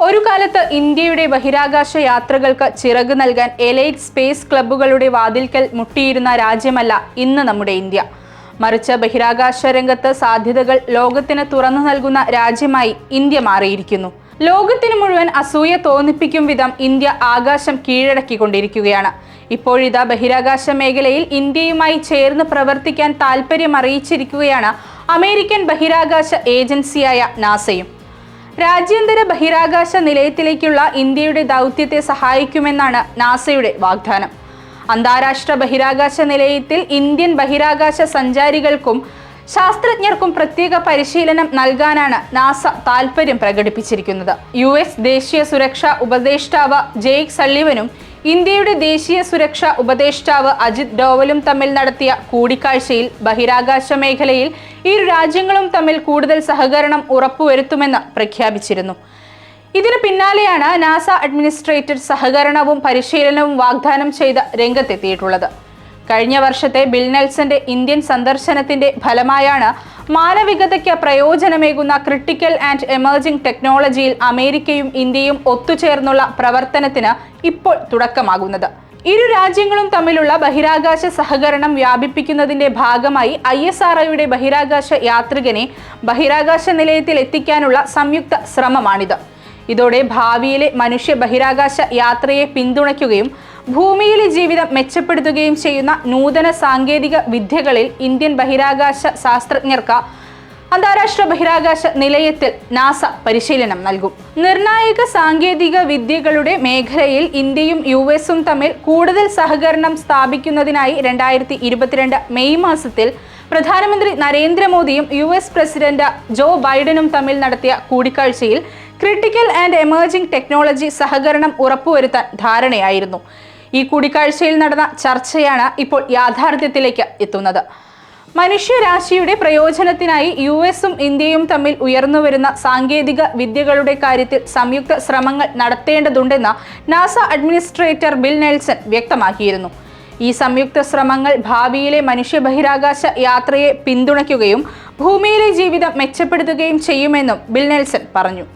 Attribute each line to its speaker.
Speaker 1: ഒരു കാലത്ത് ഇന്ത്യയുടെ ബഹിരാകാശ യാത്രകൾക്ക് ചിറക് നൽകാൻ എലൈറ്റ് സ്പേസ് ക്ലബ്ബുകളുടെ വാതിൽക്കൽ മുട്ടിയിരുന്ന രാജ്യമല്ല ഇന്ന് നമ്മുടെ ഇന്ത്യ. മറിച്ച് ബഹിരാകാശ രംഗത്ത് സാധ്യതകൾ ലോകത്തിന് തുറന്നു നൽകുന്ന രാജ്യമായി ഇന്ത്യ മാറിയിരിക്കുന്നു. ലോകത്തിന് മുഴുവൻ അസൂയ തോന്നിപ്പിക്കും വിധം ഇന്ത്യ ആകാശം കീഴടക്കിക്കൊണ്ടിരിക്കുകയാണ്. ഇപ്പോഴിതാ ബഹിരാകാശ മേഖലയിൽ ഇന്ത്യയുമായി ചേർന്ന് പ്രവർത്തിക്കാൻ താൽപ്പര്യം അറിയിച്ചിരിക്കുകയാണ് അമേരിക്കൻ ബഹിരാകാശ ഏജൻസിയായ നാസയും. രാജ്യാന്തര ബഹിരാകാശ നിലയത്തിലേക്കുള്ള ഇന്ത്യയുടെ ദൗത്യത്തെ സഹായിക്കുമെന്നാണ് നാസയുടെ വാഗ്ദാനം. അന്താരാഷ്ട്ര ബഹിരാകാശ നിലയത്തിൽ ഇന്ത്യൻ ബഹിരാകാശ സഞ്ചാരികൾക്കും ശാസ്ത്രജ്ഞർക്കും പ്രത്യേക പരിശീലനം നൽകാനാണ് നാസ താൽപര്യം പ്രകടിപ്പിച്ചിരിക്കുന്നത്. യു എസ് ദേശീയ സുരക്ഷാ ഉപദേഷ്ടാവ് ജെയ്ക് സള്ളിവനും ഇന്ത്യയുടെ ദേശീയ സുരക്ഷാ ഉപദേഷ്ടാവ് അജിത് ഡോവലും തമ്മിൽ നടത്തിയ കൂടിക്കാഴ്ചയിൽ ബഹിരാകാശ മേഖലയിൽ ഇരു രാജ്യങ്ങളും തമ്മിൽ കൂടുതൽ സഹകരണം ഉറപ്പുവരുത്തുമെന്ന് പ്രഖ്യാപിച്ചിരുന്നു. ഇതിന് പിന്നാലെയാണ് നാസ അഡ്മിനിസ്ട്രേറ്റർ സഹകരണവും പരിശീലനവും വാഗ്ദാനം ചെയ്ത് രംഗത്തെത്തിയിട്ടുള്ളത്. കഴിഞ്ഞ വർഷത്തെ ബിൽ നെൽസന്റെ ഇന്ത്യൻ സന്ദർശനത്തിന്റെ ഫലമായാണ് മാനവികതയ്ക്ക് പ്രയോജനമേകുന്ന ക്രിട്ടിക്കൽ ആൻഡ് എമർജിംഗ് ടെക്നോളജിയിൽ അമേരിക്കയും ഇന്ത്യയും ഒത്തുചേർന്നുള്ള പ്രവർത്തനത്തിന് ഇപ്പോൾ തുടക്കമാകുന്നത്. ഇരു രാജ്യങ്ങളും തമ്മിലുള്ള ബഹിരാകാശ സഹകരണം വ്യാപിപ്പിക്കുന്നതിന്റെ ഭാഗമായി ഐ എസ് ആർ ഒയുടെ ബഹിരാകാശ യാത്രികനെ ബഹിരാകാശ നിലയത്തിൽ എത്തിക്കാനുള്ള സംയുക്ത ശ്രമമാണിത്. ഇതോടെ ഭാവിയിലെ മനുഷ്യ ബഹിരാകാശ യാത്രയെ പിന്തുണയ്ക്കുകയും ഭൂമിയിലെ ജീവിതം മെച്ചപ്പെടുത്തുകയും ചെയ്യുന്ന നൂതന സാങ്കേതിക വിദ്യകളിൽ ഇന്ത്യൻ ബഹിരാകാശ ശാസ്ത്രജ്ഞർക്ക് അന്താരാഷ്ട്ര ബഹിരാകാശ നിലയത്തിൽ നാസ പരിശീലനം നൽകും. നിർണായക സാങ്കേതിക വിദ്യകളുടെ മേഖലയിൽ ഇന്ത്യയും യു എസും തമ്മിൽ കൂടുതൽ സഹകരണം സ്ഥാപിക്കുന്നതിനായി രണ്ടായിരത്തി ഇരുപത്തിരണ്ട് മെയ് മാസത്തിൽ പ്രധാനമന്ത്രി നരേന്ദ്രമോദിയും യു എസ് പ്രസിഡന്റ് ജോ ബൈഡനും തമ്മിൽ നടത്തിയ കൂടിക്കാഴ്ചയിൽ ക്രിട്ടിക്കൽ ആൻഡ് എമർജിംഗ് ടെക്നോളജി സഹകരണം ഉറപ്പുവരുത്താൻ ധാരണയായിരുന്നു. ഈ കൂടിക്കാഴ്ചയിൽ നടന്ന ചർച്ചയാണ് ഇപ്പോൾ യാഥാർത്ഥ്യത്തിലേക്ക് എത്തുന്നത്. മനുഷ്യരാശിയുടെ പ്രയോജനത്തിനായി യു എസും ഇന്ത്യയും തമ്മിൽ ഉയർന്നുവരുന്ന സാങ്കേതിക വിദ്യകളുടെ കാര്യത്തിൽ സംയുക്ത ശ്രമങ്ങൾ നടത്തേണ്ടതുണ്ടെന്ന് നാസ അഡ്മിനിസ്ട്രേറ്റർ ബിൽ നെൽസൺ വ്യക്തമാക്കിയിരുന്നു. ഈ സംയുക്ത ശ്രമങ്ങൾ ഭാവിയിലെ മനുഷ്യ ബഹിരാകാശ യാത്രയെ പിന്തുണയ്ക്കുകയും ഭൂമിയിലെ ജീവിതം മെച്ചപ്പെടുത്തുകയും ചെയ്യുമെന്നും ബിൽ നെൽസൺ പറഞ്ഞു.